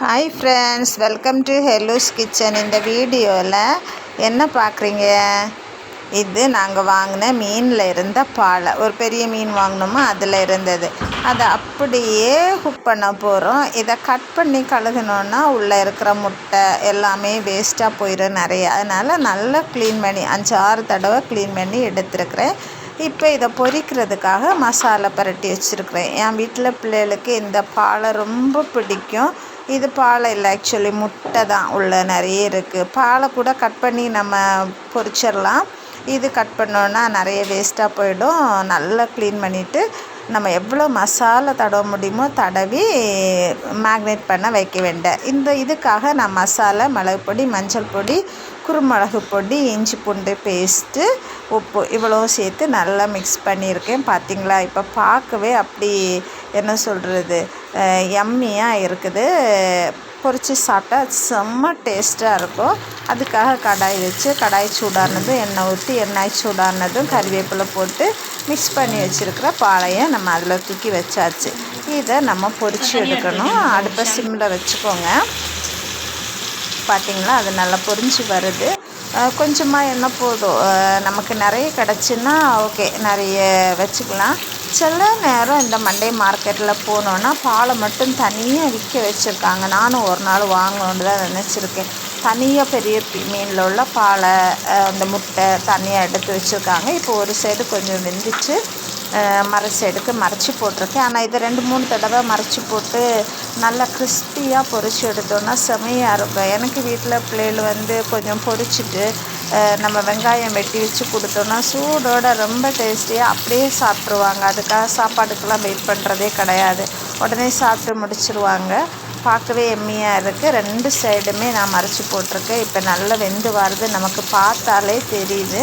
Hi friends welcome to ஹெலூஸ் kitchen இந்த வீடியோவில் என்ன பார்க்குறீங்க இது நாங்கள் வாங்கின மீனில் இருந்த பாலை. ஒரு பெரிய மீன் வாங்கினோமோ அதில் இருந்தது. அதை அப்படியே குக் பண்ண போகிறோம் இதை கட் பண்ணி கழுகுனோன்னா உள்ளே இருக்கிற முட்டை எல்லாமே வேஸ்ட்டாக போயிடும் நிறைய. அதனால் நல்லா க்ளீன் பண்ணி அஞ்சு ஆறு தடவை க்ளீன் பண்ணி எடுத்துருக்குறேன். இப்போ இதை பொரிக்கிறதுக்காக மசாலா பரட்டி வச்சுருக்குறேன். என் வீட்டில் பிள்ளைகளுக்கு இந்த பாலை ரொம்ப பிடிக்கும். இது பாலை இல்லை ஆக்சுவலி முட்டை தான் உள்ள நிறைய இருக்குது பாலை கூட கட் பண்ணி நம்ம பொரிச்சிடலாம். இது கட் பண்ணோன்னா நிறைய வேஸ்ட்டாக போயிடும். நல்லா க்ளீன் பண்ணிவிட்டு நம்ம எவ்வளோ மசாலா தடவ முடியுமோ தடவி மேக்னேட் பண்ண வைக்க வேண்டாம் இந்த இதுக்காக நான் மசாலா மிளகு பொடி மஞ்சள் பொடி குருமிளகு பொடி இஞ்சி பூண்டு பேஸ்ட்டு உப்பு இவ்வளோ சேர்த்து நல்லா மிக்ஸ் பண்ணியிருக்கேன். பார்த்தீங்களா? இப்போ பார்க்கவே அப்படி என்ன சொல்கிறது எம்மியாக இருக்குது. பொரித்து சாப்பிட்டா செம்ம டேஸ்ட்டாக இருக்கும். அதுக்காக கடாய் வச்சு கடாய் சூடானதும் எண்ணெய் ஊற்றி எண்ணெய் சூடானதும் கறிவேப்பிலை போட்டு மிக்ஸ் பண்ணி வச்சுருக்கிற பாலையை நம்ம அதில் தூக்கி வச்சாச்சு. இதை நம்ம பொரித்து எடுக்கணும். அடுப்பை சிம்மில் வச்சுக்கோங்க. பார்த்திங்களா அது நல்லா பொரிஞ்சு வருது. கொஞ்சமாக எண்ணெய் போதும்? நமக்கு நிறைய கிடச்சின்னா ஓகே நிறைய வச்சுக்கலாம். சில நேரம் இந்த மண்டே மார்க்கெட்டில் போனோன்னா பாலை மட்டும் தனியாக விற்க வச்சுருக்காங்க. நானும் ஒரு நாள் வாங்கணுன்னு தான் நினச்சிருக்கேன். தனியாக பெரிய மீனில் உள்ள பாலை அந்த முட்டை தனியாக எடுத்து வச்சுருக்காங்க. இப்போ ஒரு சைடு கொஞ்சம் வெந்துச்சு. மறைச்சி சைடுக்கு மறைச்சி போட்டிருக்கேன். ஆனால் இதை ரெண்டு மூணு தடவை மறைச்சி போட்டு நல்லா கிறிஸ்பியாக பொரிச்சு எடுத்தோன்னா செமையாக இருக்கும். எனக்கு வீட்டில் பிள்ளைகள் வந்து கொஞ்சம் பொறிச்சிட்டு நம்ம வெங்காயம் வெட்டி வச்சு கொடுத்தோன்னா சூடோட ரொம்ப டேஸ்டியாக அப்படியே சாப்பிட்ருவாங்க அதுக்காக சாப்பாடுக்கெல்லாம் வெயிட் பண்ணுறதே கிடையாது. உடனே சாப்பிட்டு முடிச்சிருவாங்க. பார்க்கவே எம்மியாக இருக்குது ரெண்டு சைடுமே நான் மறைச்சி போட்டிருக்கேன். இப்போ நல்லா வெந்து வருது. நமக்கு பார்த்தாலே தெரியுது.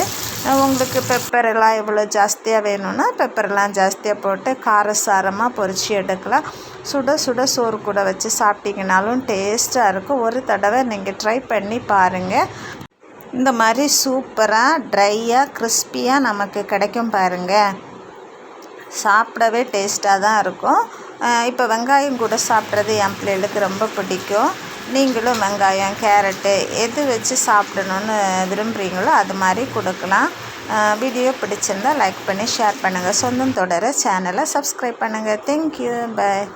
உங்களுக்கு பெப்பர் எல்லாம் இவ்வளோ ஜாஸ்தியாக வேணும்னா பெப்பரெல்லாம் ஜாஸ்தியாக போட்டு காரசாரமாக பொரித்து எடுக்கலாம். சுட சுட சோறு கூட வச்சு சாப்பிட்டிங்கனாலும் டேஸ்ட்டாக இருக்கும். ஒரு தடவை நீங்கள் ட்ரை பண்ணி பாருங்கள் இந்த மாதிரி சூப்பராக ட்ரையாக கிறிஸ்பியாக நமக்கு கிடைக்கும் பாருங்கள் சாப்பிடவே டேஸ்ட்டாக தான் இருக்கும். இப்போ வெங்காயம் கூட சாப்பிட்றது என் பிள்ளைகளுக்கு ரொம்ப பிடிக்கும். நீங்களும் வெங்காயம் கேரட்டு எது வச்சு சாப்பிடணுன்னு விரும்புகிறீங்களோ அது மாதிரி கொடுக்கலாம். வீடியோ பிடிச்சிருந்தால் லைக் பண்ணி ஷேர் பண்ணுங்கள் சொந்தம் தொடர சேனலை சப்ஸ்கிரைப் பண்ணுங்கள் தேங்க்யூ பாய்